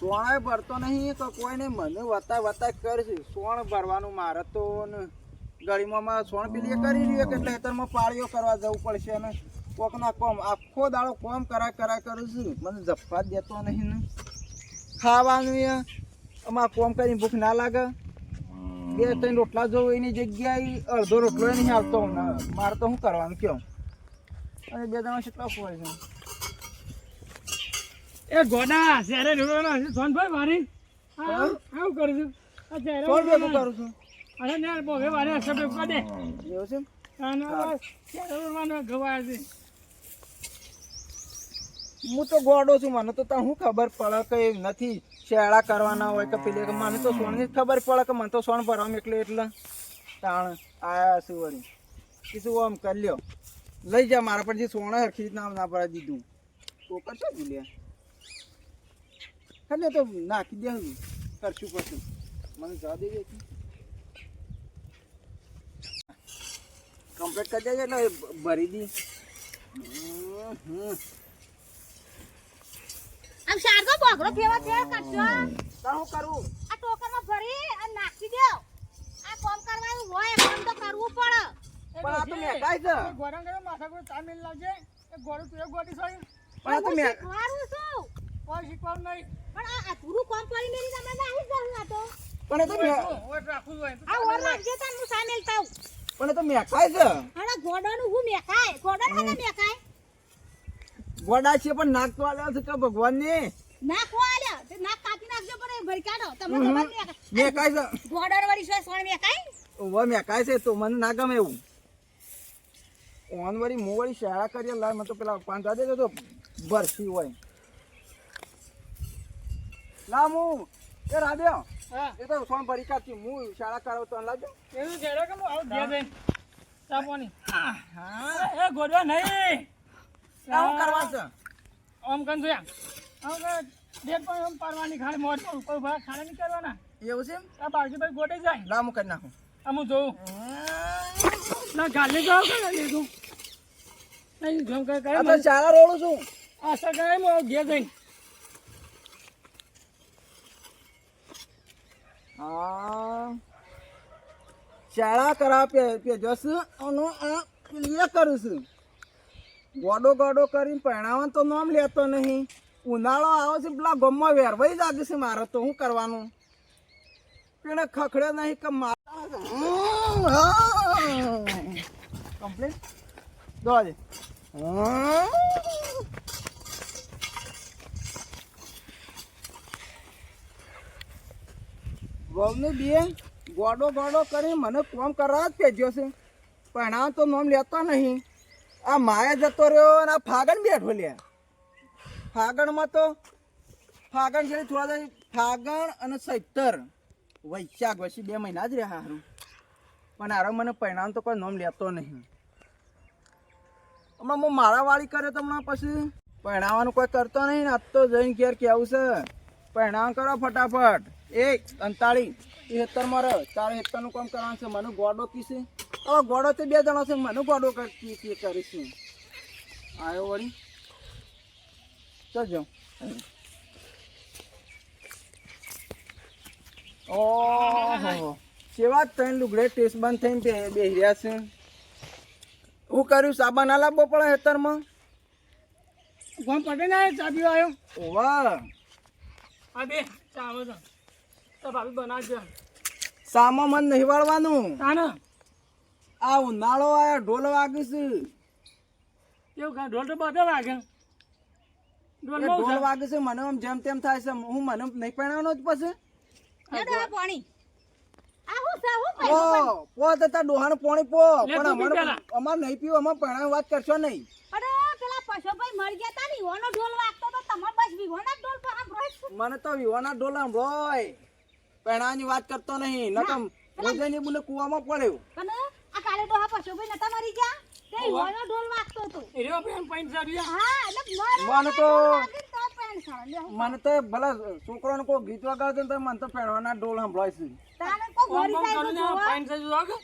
સોણે ભરતો નહીં તો કોઈ નહીં મને વતા વતા કરશે. સોણ ભરવાનું મારે તો ગળીમાં સોણ પેલી કરી રહ્યો કે ખેતરમાં પાળીઓ કરવા જવું પડશે અને કોકના કોમ, આખો દાડો કોમ કરા કરા કરું છું મને જફા દેતો નહીં ને. ખાવાનું આમાં કોમ કરીને ભૂખ ના લાગે. બે ત્રણ રોટલા જોવો એની જગ્યાએ અડધો રોટલો નહીં આવતો. મારે તો શું કરવાનું કયો? અને બે જણા કેટલા ખોવાય છે? એ ગોડા જ્યારે ઢોળવાનો હશે. સોનભાઈ મારી. આવું કરું છું. આ જ્યારે સોળ કરું છું? અરે ને બોગે વારે સબે પડે એવું છે અને છે. હું તો ગોડો છું મને તો ત્યાં શું ખબર પડે કે નથી શેળા કરવાના હોય કે પેલી કે મને તો સોનની જ ખબર પડે કે મને તો સોન ભરવા એટલે એટલે. તાણ આયા શું વળી. કીધું આમ કરી લ્યો. લઈ જા મારા પર જે સોના હરખી રીતના ના પડે દીધું. તો કરશો જ લ્યા ખાલી તો નાખી દે કરશું પછી. મને જવા દેજે કમ્પ્લીટ કરી દેજે એટલે ભરી દી. આમ શારદો ફેવા કરશો? હું કરું? આ ટોકરમાં ભરી અને નાખી દો. આ કોમ કરવાનું હોય કોમ તો કરવું પડે. પણ આ તો મેકાય છે. એ ગોરા ગોરા માથા કોઈ તામિલ લાવજે. એ ગોળું તું એ સોય. પણ આ તો હું છું. કોઈ શીખવાનું નહીં. પણ આ અધૂરું કામ કરી મેરી તમે નાહી જાઉં આ તો. પણ એ તો મે ઓટ હોય. આ ઓર રાખજે તાન હું સામેલ થાઉં. પણ એ તો મેકાય છે. અને ગોડાનું હું મેકાય ગોડા ને મેકાય ગોડા છે પણ નાક તો આલ્યા છે કે ભગવાન ને નાક વાળ્યા તે નાક કાપી નાખજો પણ એ ભરી કાઢો. તમને ખબર નહીં મેકાય છે. ગોડા વાળી શું સોણ મેકાય ઓવા મેકાય છે તો મને ના ગમે એવું. ઓન વળી હું વળી શાળા કરીએ લાય મને તો પેલા પાંચ દેજો તો બરસી હોય. ના હું એ રાધ્યો હા. એ તો સોન ભરી કાઢી હું શાળા કરાવ તો લાગે. એવું છે કે હું આવું ઘેર બેન સાપોની પાણી. હા. એ ગોડવા નહીં. આ હું કરવા છે? આમ કન જોયા. આમ કે ડેટ પણ આમ પારવાની ખાલી મોટ પર ઉપર ઊભા ખાડા નહીં કરવાના. એવું છે આ બાળકીભાઈ ગોડે જાય. લા હું કરી નાખું. આમ હું જોઉં. ના ગાલે જાવ કે લીધું? નહીં જોમ કે કરે આ તો શાળા રોડું છું. આશા કરે મો આવું ઘેર જઈને. હા. શાળા કરા પે જસ આ કરું છું. ગોડો ગોડો કરીને પહેણાવવાનું તો નામ લેતો નહીં. ઉનાળો આવે છે, પેલા ગમમાં વેરવાઈ જાગે છે મારે તો શું કરવાનું? પેણે ખખડે નહીં કે મારા કમ્પ્લીટ? દોડે વહુની બે ગોડો ગોડો કરી મને કોમ કરવા જ ભેજ્યો છે. પણ આ તો નોમ લેતો નહીં. આ માયા જતો રહ્યો અને આ ફાગણ બેઠો લે. ફાગણમાં તો ફાગણ છે થોડા ફાગણ અને સૈતર. વૈશાખ વસી બે મહિના જ રહ્યા હારું. પણ આરો મને પરિણામ તો કોઈ નોમ લેતો નહીં. હમણાં હું મારા વાળી કરે તો હમણાં પછી પરણાવવાનું કોઈ કરતો નહીં ને આજ તો જઈને ઘેર કેવું છે? પહેણાવ કરો ફટાફટ. એક અંતાળી. હેતર મારે તારે હેતરનું કામ કરવાનું છે. મને ગોડો કીશે હવે ગોડો તો બે જણા છે. મને ગોડો કરીશું આવ્યો વળી. ચલજો ઓહો. સેવા થઈને લુગડે ટેસ્ટ બંધ થઈને બે રહ્યા છે. હું કર્યું? સાબા ના લાવવો પડે હેતરમાં ફોન પડે ને ચા પીવા આવ્યો. ઓવા. આ બે. ચા આવે છે તો ભાભી બનાવજો. સામા મન નહીં વાળવાનું. તાને આ ઉનાળો આયા ઢોલ વાગે છે. કેવું કા ઢોલ તો બધો વાગે. ઢોલ. વાગે છે મને આમ જેમ તેમ થાય છે હું મને નહીં પહેણાવવાનો જ પછી. પાણી. પો પો. અમારે. અમારે નહીં પીવું અમારે વાત કરશો નહીં. અરે પેલા પશુભાઈ મરી ગયા તા ને ઈવાનો ઢોલ વાગતો તો તમાર બસ વિહોના ઢોલ પર મને તો વિવાના ઢોલ આમ રોય વાત કરતો નહીં નકમ મોજાની બોલે કુવામાં પડ્યો. અને આ કાલે ડોહા પશુભાઈ નતા મરી ગયા? તે હોનો ઢોલ વાગતો તો એ રહ્યો પેન ચાલ્યા હા એટલે મને તો તો લે હું મને તો ભલા છોકરાને કોઈ ગીત વગાડે તો મને તો પહેણવાના ઢોલ સંભળાય છે. તાને કો કોમ જાય તો પાઈન ચાલ્યું વાગે?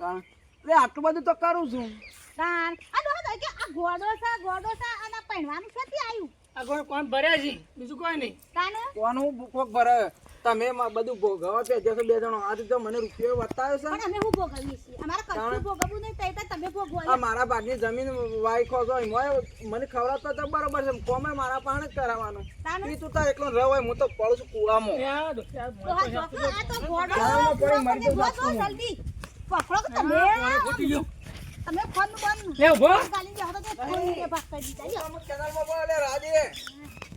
તાણ. એટલે આટલું બધું તો કરું છું. તાન આ ડોહા તો કે આ ગોડો છે ગોડો સા અને પહેણવાનું છે તે આવ્યું આ કોણ ભરે છે? બીજું કોઈ નહીં. તાને કોનું કોક ભરે. તમે બધું ભોગવવા પે જશો બે જણો આ તો મને રૂપિયો વતાવ્યો છે. પણ અમે હું ભોગવીએ છીએ? અમારે કશું ભોગવવું નહીં તઈ તો તમે ભોગવો આ મારા ભાગની જમીન વાઈખો છો એમાં મને ખવડાવતો તો બરોબર છે કોમે મારા પાણે જ કરાવવાનું. તાને? ઈ તું તાર એકલો રહો હોય હું તો પડું છું કુવામાં. આ તો હા ચોખ્ખો, આ તો ઘોડો ચાલો, કોઈ પકડો, મરી તો જો, જાતું જો, નહીં. જલ્દી પકડો કે તમે તમે ફોન બંધ. લે ઊભો. ગાલી જાઓ તો ફોન ને ભાગ કરી દીધા લ્યો. અમુક કેનાલમાં બોલે લે, રાજે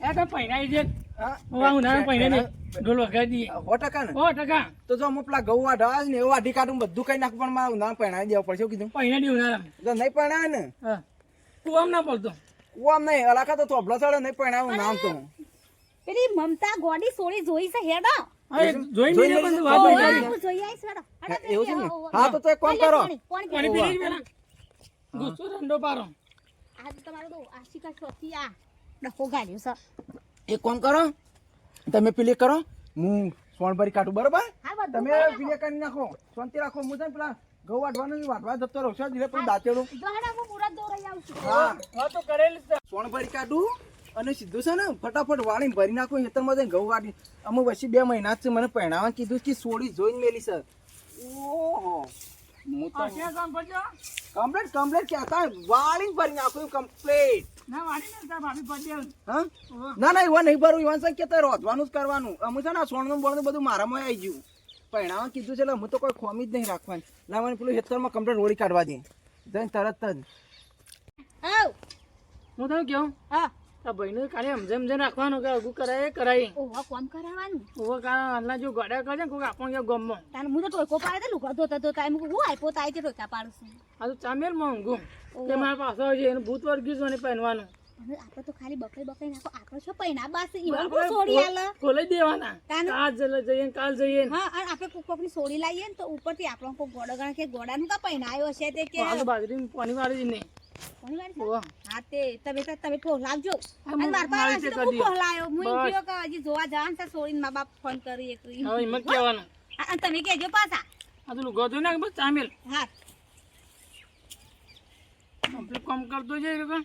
એ તો પહેરાઈ છે. હા? ઉનાળા પહેરે નહીં ઢોલ વગાડી. સો ટકા ને. સો ટકા. તો જો હું પેલા ઘઉં વાઢવા ને એવું વાઢી કાઢું બધું કઈ નાખું પણ મારે ઉનાળા પહેણાવી દેવું પડશે કીધું. પહેરા દી ઉનાળામાં જો નહીં પહેણાવે ને. હા. ના પડતો કુવામ નહીં અલાકા તો થોભલો ચડે નહીં પહેણાવું નામ તો પેલી મમતા ગોડી સોળી જોઈ છે હેડો. જોઈ લઈએ. પણ વાત જોઈ આવીશ હેડો. એવું છે ને? હા તો તો એક કામ કરો. પાણી પાણી પી ગુસ્સો ઠંડો પારો. આજ તમારો તો આશિકા ચોથી ડખો ગાલ્યો છે. એક કામ કરો તમે પેલી કરો. હું સોણ ભરી કાઢું બરોબર? તમે. પેલી કરી નાખો શાંતિ રાખો. હું છે ને પેલા ઘઉં વાટવાનું વાટવા જતો રહું. છું ધીરે પેલું દાંતેડું? હું તો કરેલી જ છે. સોણ ભરી કાઢું અને સીધું છે ને ફટાફટ વાળીને ભરી નાખું. ખેતરમાં જઈને ઘઉં વાટી. અમુક પછી બે મહિના જ છે મને પહેણાવા કીધું કે સોડી જોઈને મેલી સર ઓહો. કમ્પ્લેટ કમ્પ્લેટ કહેતા વાળી ભરી નાખું કમ્પ્લેટ. ના ને એવા નહીં ભરું એવા કે તે રોધવાનું જ કરવાનું. અમે છે ને સોનું સોણનું બોણનું બધું મારામાં આવી ગયું. પહેણાવા કીધું છે એટલે હું તો કોઈ ખોમી જ નહીં રાખવાની. લાવવાની પેલું હેતરમાં કમ્પ્લેટ રોડી કાઢવા દે. જઈને તરત જ. હું તને કહું? હા. આ ભાઈને ખાલી સમજે રાખવાનું કે અગું કરાય કરાય. ઓવા કોમ કરાવવાનું? ઓવો કારણ હાલના જો ગોડા કરે ને કોઈ આપણને કે ગમો. તાને હું તો પાડે તો લુગડા ધોતા ધોતા એમ હું આપ્યો તાઈ તે ટોયકા પાડું છું. આ તો ચામેલમાં ઊંઘું. કે મારા પાસે છે એને ભૂત વર્ગી છે ને પહેરવાનું. આપણે તો ખાલી બકરી બકરી નાખો આપણે બાસે? ઈવન કોઈ છોડી આલે? દેવાના. આજ જલે જઈએ કાલ જઈએ હા અને આપણે કોક કોકની છોડી લાવીએ ને તો ઉપરથી આપણો કોક ગોડા ગણ કે ગોડાનું કા આવ્યો છે તે કે આલુ બાજરી પાણી વાળી નહીં. કોની વાર છે? ઓહો. હા તે તમે તો તમે ફોન લાવજો. અને માર પાસે તો હું કરી દઉં. હું એમ કે હજી જોવા જવાનું છે છોડીને મા બાપ ફોન કરી એક હવે એમાં કહેવાનું. અને તમે કહેજો પાછા. આ તો લુગો બસ ચામેલ હા. કમ્પ્લીટ કામ કરતો એ લોકો.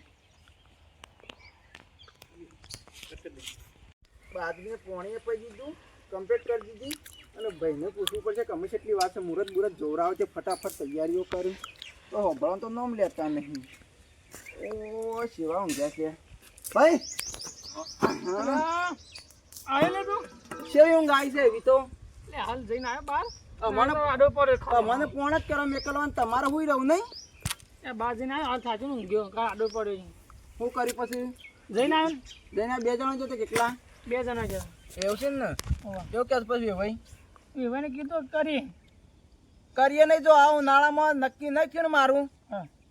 બાદને પોણીએ પડી દીધું કમ્પ્લીટ કરી દીધી. અને ભાઈને પૂછવું પડશે કમી અમે કેટલી વાત છે મુહૂર્ત મુહૂર્ત જોરાવે છે ફટાફટ તૈયારીઓ કરી. તો હોભળવાનું તો નામ લેતા નહીં. ઓ શિવા ઊંઘ્યા છે? ભાઈ! આવે લે તું. શેવી ઊંઘ આવી છે એવી તો. લે હાલ જઈને આવ્યો બાર. મને આડો પડે મને પોણ જ કરો મેકલવાનું તમારે હુઈ રહું નહીં. એ બાર જઈને આવ્યો હાલ થાચું ને ઊંઘ્યો કા આડો પડ્યો. હું કરી પછી? જઈને આવ્યો જઈને બે જણા જો કેટલા? બે જણા છે એવું છે ને. એવું કે પછી ભાઈ એવાને કીધું કરી. કરીએ નહીં જો આ ઉનાળામાં નક્કી નહીં થયું મારું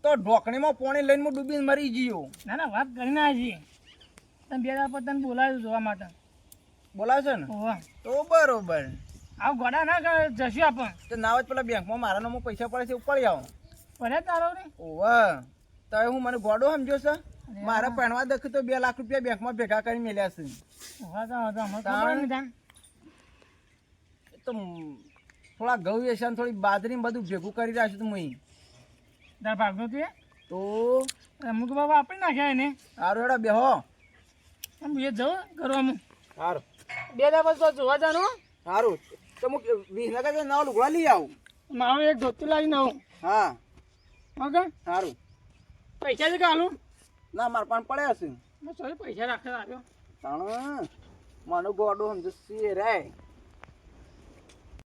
તો ઢોકણીમાં પોણી લઈને હું ડૂબીને મરી ગયો. ના ના વાત કરીને હજી. તમે બે દાડા પર તને બોલાવ્યું જોવા માટે. બોલાવશો ને? તો બરોબર. આવ ગોડા ના કરે જશું આપણ. તો નાવ જ પેલા બેંકમાં મારા નામ પૈસા પડે છે ઉપાડી આવો. પડે તારો રે ઓહ. તો હું મને ગોડો સમજો છે? મારે પહેણવા દખ તો બે લાખ રૂપિયા બેંકમાં ભેગા કરી મેલ્યા છે. તો થોડા ઘઉં છે ને થોડી બાજરી બધું ભેગું કરી રાખ્યું તું મુઈ. તાર ભાગનો તું? તો અમુક બાબા આપી નાખ્યા એને. સારું હેડા બેહો. આમ એ જવું કરવામાં સારું બે દા પછી જોવા જાનું સારું તો હું વીસ નગર નવા લુગડા લઈ આવું. મારું એક ધોતું લાવીને આવું. હા. ઓકે? સારું પૈસા છે કે ના માર પણ પડ્યા છે. બસ હવે પૈસા રાખે આવ્યો તાણ મને ગોડો સમજો રે